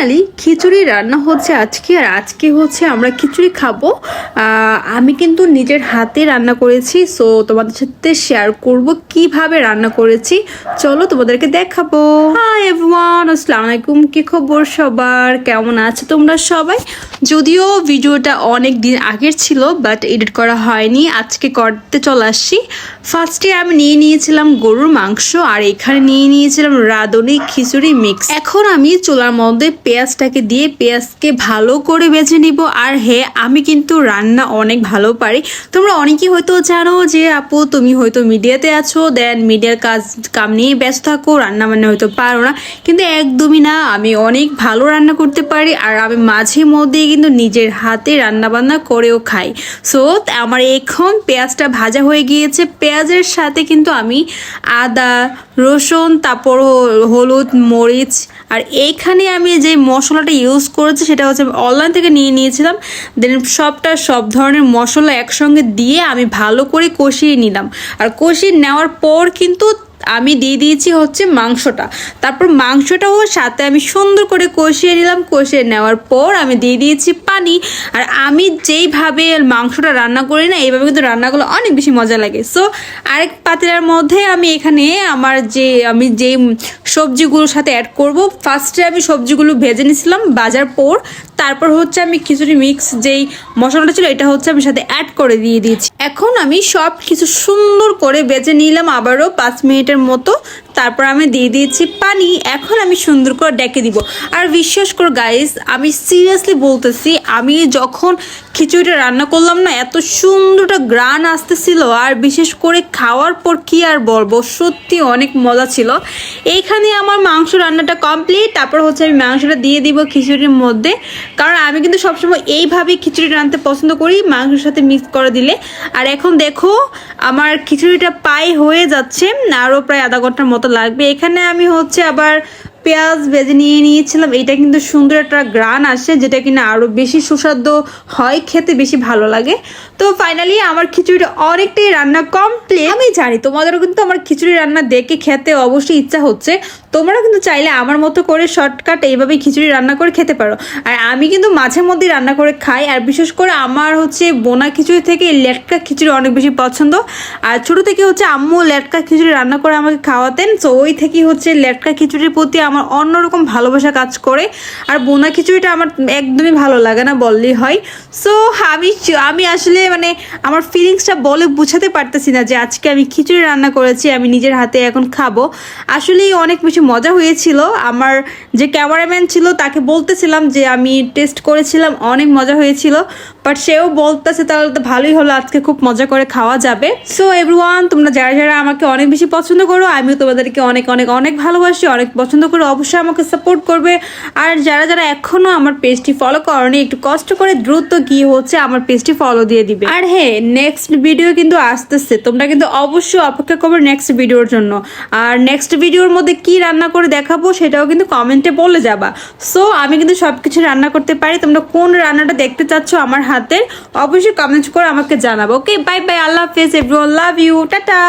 Finally খিচুড়ি রান্না হচ্ছে আজকে, আর আজকে হচ্ছে আমরা খিচুড়ি খাব। আমি কিন্তু নিজের হাতে রান্না করেছি সো তোমাদের সাথে শেয়ার করব কীভাবে রান্না করেছি। চলো তোমাদেরকে দেখাবো। হাই এভরিওয়ান আসসালামু আলাইকুম, কি খবর সবার? কেমন আছে তোমরা সবাই? যদিও ভিডিওটা অনেক দিন আগের ছিল বাট এডিট করা হয়নি। আজকে করতে চলে আসছি ফার্স্টে আমি নিয়ে নিয়েছিলাম গরুর মাংস, আর এখানে নিয়ে নিয়েছিলাম রাঁধুনি খিচুড়ি মিক্স এখন আমি চুলার মধ্যে পেঁয়াজটাকে দিয়ে পেঁয়াজকে ভালো করে বেছে নিব। আর হ্যাঁ আমি কিন্তু রান্না অনেক ভালো পারি। তোমরা অনেকেই হয়তো জানো যে, আপু, তুমি হয়তো মিডিয়াতে আছো দেন মিডিয়ার কাজ, কাম নিয়ে ব্যস্ত থাকো, রান্না বান্না হয়তো পারো না। কিন্তু একদমই না। আমি অনেক ভালো রান্না করতে পারি আর আমি মাঝে মধ্যেই কিন্তু নিজের হাতে রান্না বান্না করেও খাই। সো আমার এখন পেঁয়াজটা ভাজা হয়ে গিয়েছে। পেঁয়াজের সাথে কিন্তু আমি আদা, রসুন, তারপর হলুদ, মরিচ আর এইখানে আমি যে মশলাটা ইউজ করেছি সেটা হচ্ছে অনলাইন থেকে নিয়ে নিয়েছিলাম। দেন সবটা সব ধরনের মশলা একসঙ্গে দিয়ে আমি ভালো করে কষিয়ে নিলাম। আর কষিয়ে নেওয়ার পর কিন্তু আমি দিয়ে দিয়েছি হচ্ছে মাংসটা। তারপর মাংসটাও সাথে আমি সুন্দর করে কষিয়ে নিলাম। কষিয়ে নেওয়ার পর আমি দিয়ে দিয়েছি পানি। আর আমি যেইভাবে মাংসটা রান্না করি না, এইভাবে কিন্তু রান্নাগুলো অনেক বেশি মজা লাগে। সো আরেক পাতিলার মধ্যে আমি এখানে আমার যে, আমি যে সবজিগুলোর সাথে অ্যাড করব ফার্স্টে আমি সবজিগুলো ভেজে নিয়েছিলাম বাজার পর। তারপর হচ্ছে আমি খিচুড়ি মিক্স যেই মশলাটা ছিল, এটা হচ্ছে আমি সাথে অ্যাড করে দিয়ে দিয়েছি। এখন আমি সব কিছু সুন্দর করে বেজে নিলাম আবারও পাঁচ মিনিটের মতো। তারপর আমি দিয়ে দিয়েছি পানি। এখন আমি সুন্দর করে ডেকে দিব। আর বিশ্বাস করো গাইস আমি সিরিয়াসলি বলতেছি, আমি যখন খিচুড়িটা রান্না করলাম না, এত সুন্দরটা গ্রান আসতেছিল। আর বিশেষ করে খাওয়ার পর কি আর বলব, সত্যি অনেক মজা ছিল। এইখানে আমার মাংস রান্নাটা কমপ্লিট তারপর হচ্ছে আমি মাংসটা দিয়ে দিব খিচুড়ির মধ্যে। কারণ আমি কিন্তু সবসময় এইভাবেই খিচুড়ি রাঁধতে পছন্দ করি, মাংসের সাথে মিক্স করে দিলে। আর এখন দেখো, আমার খিচুড়িটা পায়ে হয়ে যাচ্ছে, আরও প্রায় আধা ঘণ্টার মতো লাগবে। এখানে আমি হচ্ছে আবার পেঁয়াজ ভেজে নিয়ে নিয়েছিলাম। এটা কিন্তু সুন্দর একটা গ্রান আসে, যেটা কিনা আরও বেশি সুস্বাদু হয়, খেতে বেশি ভালো লাগে। তো ফাইনালি আমার খিচুড়িটা অনেকটাই রান্না কমপ্লিট আমি জানি, তোমাদেরও কিন্তু আমার খিচুড়ি রান্না দেখে খেতে অবশ্যই ইচ্ছা হচ্ছে। তোমরা কিন্তু চাইলে আমার মতো করে শর্টকাট এইভাবেই খিচুড়ি রান্না করে খেতে পারো। আর আমি কিন্তু মাঝে মধ্যে রান্না করে খাই, আর বিশেষ করে আমার হচ্ছে বোনা খিচুড়ি থেকে লেটকা খিচুড়ি অনেক বেশি পছন্দ। আর ছোটো থেকে হচ্ছে আম্মু লেটকা খিচুড়ি রান্না করে আমাকে খাওয়াতেন তো ওই থেকেই হচ্ছে লেটকা খিচুড়ির প্রতি আমার অন্যরকম ভালোবাসা কাজ করে। আর বোনা খিচুড়িটা আমার একদমই ভালো লাগে না বললেই হয়। সো আমি আমি আসলে মানে আমার ফিলিংসটা বলে বুঝাতে পারতেছি না যে আজকে আমি খিচুড়ি রান্না করেছি, আমি নিজের হাতে এখন খাব। আসলেই অনেক বেশি মজা হয়েছিল। আমার যে ক্যামেরাম্যান ছিল, তাকে বলতেছিলাম যে আমি টেস্ট করেছিলাম, অনেক মজা হয়েছিল। বাট সেও বলতেছে, তাহলে তো ভালোই হলো, আজকে খুব মজা করে খাওয়া যাবে। সো এভরিওয়ান তোমরা যারা যারা আমাকে অনেক বেশি পছন্দ করো, আমিও তোমাদেরকে অনেক অনেক অনেক ভালোবাসি, অনেক পছন্দ করে, অবশ্যই আমাকে সাপোর্ট করবে। আর যারা যারা এখনও আমার পেজটি ফলো করনি, একটু কষ্ট করে দ্রুত গিয়ে হচ্ছে আমার পেজটি ফলো দিয়ে দিবে। আর হ্যাঁ নেক্সট ভিডিও কিন্তু আসতেছে, তোমরা কিন্তু অবশ্যই অপেক্ষা করবে নেক্সট ভিডিওর জন্য। আর নেক্সট ভিডিওর মধ্যে কি রান্না করে দেখাবো সেটাও কিন্তু কমেন্টে বলে যাবা। সো আমি কিন্তু সব কিছু রান্না করতে পারি। তোমরা কোন রান্নাটা দেখতে চাচ্ছ আমার হাতের, অবশ্যই কমেন্ট করে আমাকে জানাব। ওকে বাই বাই আল্লাহ হাফেজ এভরিওয়ান লাভ ইউ টাটা!